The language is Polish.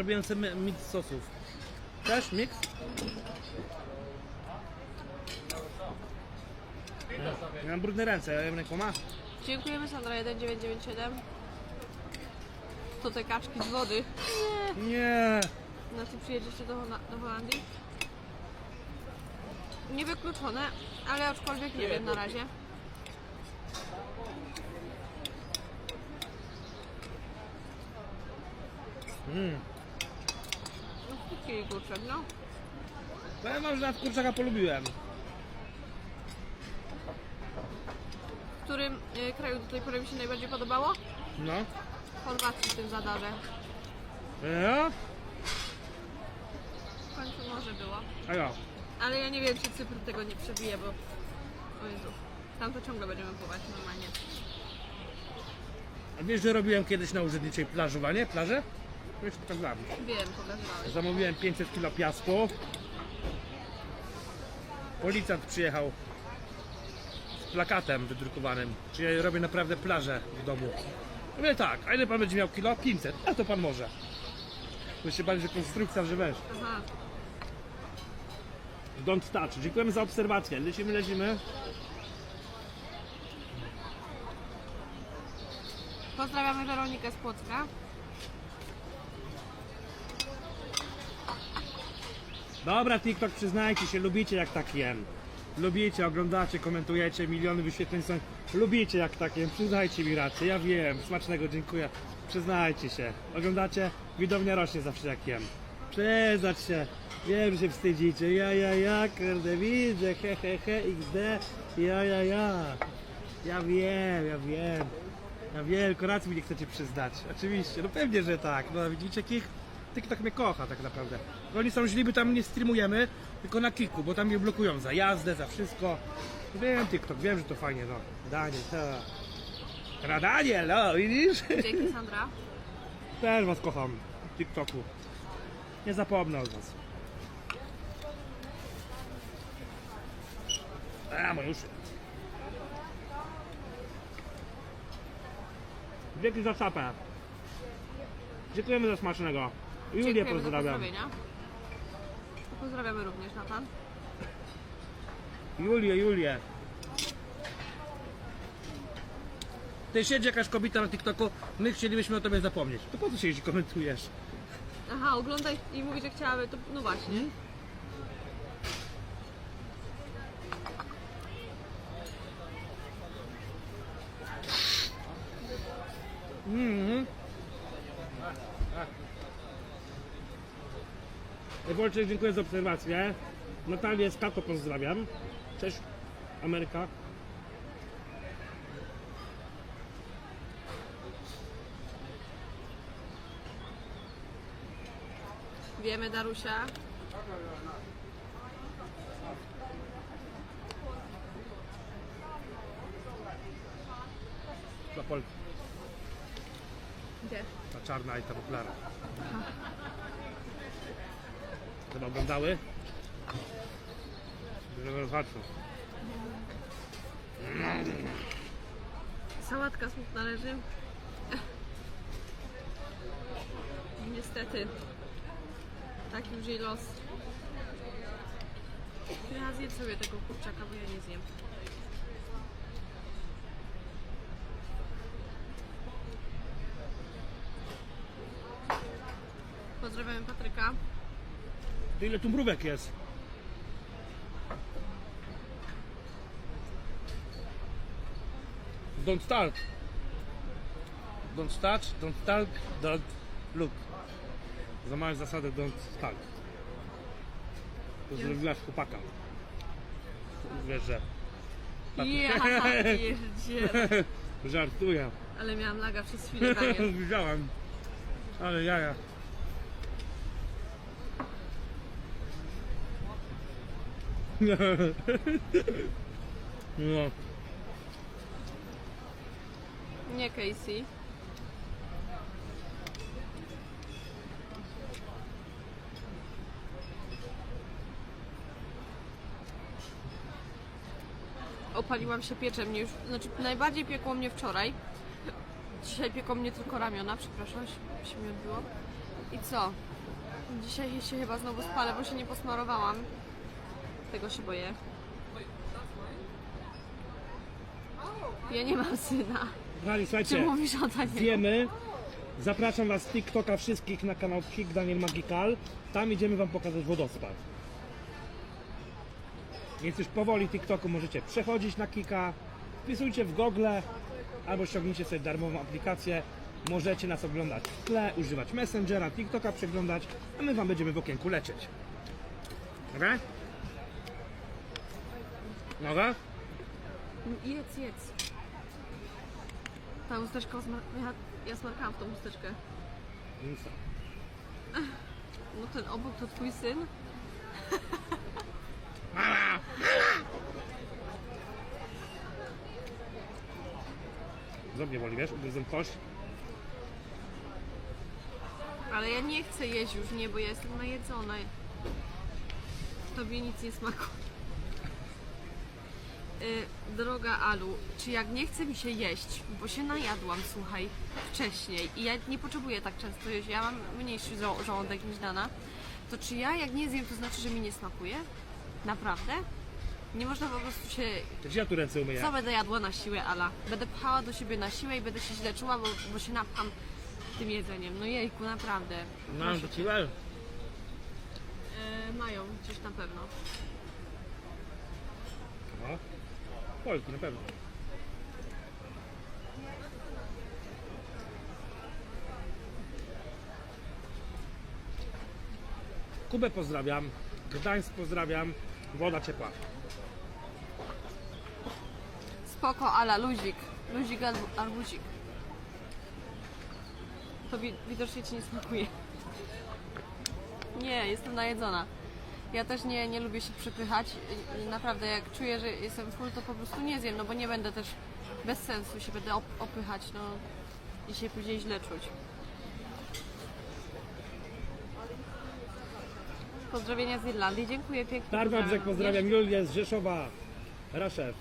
Zrobiłem sobie mix sosów. Też mix? Ja mam brudne ręce, ja jem rękoma. Dziękujemy Sandra 1997. To te kaczki z wody. Nie. Na ty przyjedziecie do, do Holandii? Niewykluczone, ale aczkolwiek nie wiem na razie. Mm. No chwili kurczak, no. Powiem wam, że nawet kurczaka polubiłem. W którym y, kraju do tej pory mi się najbardziej podobało? No. W Chorwacji w tym zadarze. Ja? W końcu może było. A ja. Ale ja nie wiem, czy Cypr tego nie przebije, bo... O Jezu. Tam to ciągle będziemy pływać normalnie. A wiesz, że robiłem kiedyś na urzędniczej plażowanie? Plażę? Wiesz, dla mnie. Wiem, pokazywałeś. Zamówiłem 500 kg piasku. Policjant przyjechał z plakatem wydrukowanym, czy ja robię naprawdę plażę w domu. Mówię tak, a ile pan będzie miał kilo? 500. A to pan może. Bo się bali, że konstrukcja, że wiesz. Aha. Don't touch. Dziękujemy za obserwację. Lecimy, lecimy. Pozdrawiamy Weronikę z Płocka. Dobra, TikTok, przyznajcie się, lubicie jak tak jem. Lubicie, oglądacie, komentujecie, miliony wyświetleń są. Lubicie jak tak jem, przyznajcie mi rację, ja wiem, smacznego, dziękuję. Przyznajcie się, oglądacie, widownia rośnie zawsze jak jem. Przyznać się, wiem, że się wstydzicie, ja, ja, ja, kurde, widzę, he, he, he, xd, ja, ja, ja. Ja wiem, ja wiem. Ja wiem, tylko racji mi nie chcecie przyznać. Oczywiście, no pewnie, że tak. No widzicie, kich TikTok mnie kocha tak naprawdę. Oni są źli, bo tam nie streamujemy, tylko na kiku, bo tam mnie blokują za jazdę, za wszystko. Wiem TikTok, wiem, że to fajnie, no. Daniel, to. Ra Daniel, no, widzisz? Dzięki Sandra. Też was kocham w TikToku. Nie zapomnę o was. A, mo już. Dzięki za czapę. Dziękujemy za smacznego. Julię Dziękujemy za pozdrawiam. pozdrowienia. Pozdrawiamy również Natan. Julię, Julię. Ty siedzi jakaś kobieta na TikToku, my chcielibyśmy o tobie zapomnieć. To po co i komentujesz? Aha, oglądaj i mówi, że chciałaby, to no właśnie. Wojciech, dziękuję za obserwację. Natalię z Kato pozdrawiam. Cześć, Ameryka. Wiemy, Darusia. Dla Polki. Gdzie? Ta czarna i ta popularna. Chyba oglądały? Żeby patrzą. Sałatka smutna leży. Niestety. Taki już jej los. Ja zjem sobie tego kurczaka, bo ja nie zjem. Pozdrawiamy Patryka. Ile tu mrówek jest? Don't start. Don't touch, don't talk, don't look. Za małe zasady don't talk. To zrobiłaś chłopaka. Wiesz, że... Ja pierdzielę. Żartuję. Ale miałam laga przez chwilę, Daniel. Widziałem. Ale jaja. No. Nie Casey. Opaliłam się pieczem mnie już, znaczy najbardziej piekło mnie wczoraj. Dzisiaj pieką mnie tylko ramiona, przepraszam, się mi odbiło. I co? Dzisiaj się chyba znowu spalę, bo się nie posmarowałam. Tego się boję. Ja nie mam syna. Kochani, Czy słuchajcie, mówisz o Danielu? wiemy. Zapraszam Was z TikToka wszystkich na kanał Kik Daniel Magical. Tam idziemy Wam pokazać wodospad. Więc już powoli TikToku możecie przechodzić na Kika. Wpisujcie w Google albo ściągnijcie sobie darmową aplikację. Możecie nas oglądać w tle, używać Messengera, TikToka przeglądać, a my Wam będziemy w okienku lecieć. Dobra? Dobra? Jedz, jedz. Ta chusteczka, ja, ja smarkałam w tą chusteczkę. Nic. No ten obok to twój syn? Ząb nie woli, wiesz? Ugryzłem kość. Ale ja nie chcę jeść już, nie, bo ja jestem najedzona. Tobie nic nie smakuje. Y, droga Alu, czy jak nie chce mi się jeść, bo się najadłam, słuchaj, wcześniej i ja nie potrzebuję tak często jeść, ja mam mniejszy żo- żołądek niż Dana, to czy ja jak nie zjem, to znaczy, że mi nie smakuje? Naprawdę? Nie można po prostu się... Gdzie ja tu ręce umyję? Co będę jadła na siłę, Ala? Będę pchała do siebie na siłę i będę się źle czuła, bo, bo się napcham tym jedzeniem. No jejku, naprawdę. Mam do ciebie. E, mają gdzieś na pewno. No. Polki na pewno. Kubę pozdrawiam. Gdańsk pozdrawiam. Woda ciepła. Spoko, Ala, luzik. Luzik albo arbuzik. To wi- widocznie ci nie smakuje. Nie, jestem najedzona. Ja też nie, nie lubię się przepychać. I- Naprawdę, jak czuję, że jestem full, to po prostu nie zjem, no bo nie będę też bez sensu się będę op- opychać, no i się później źle czuć. Pozdrowienia z Irlandii, dziękuję pięknie. Pozdrawiam. pozdrawiam. Julię z Rzeszowa. Raszew.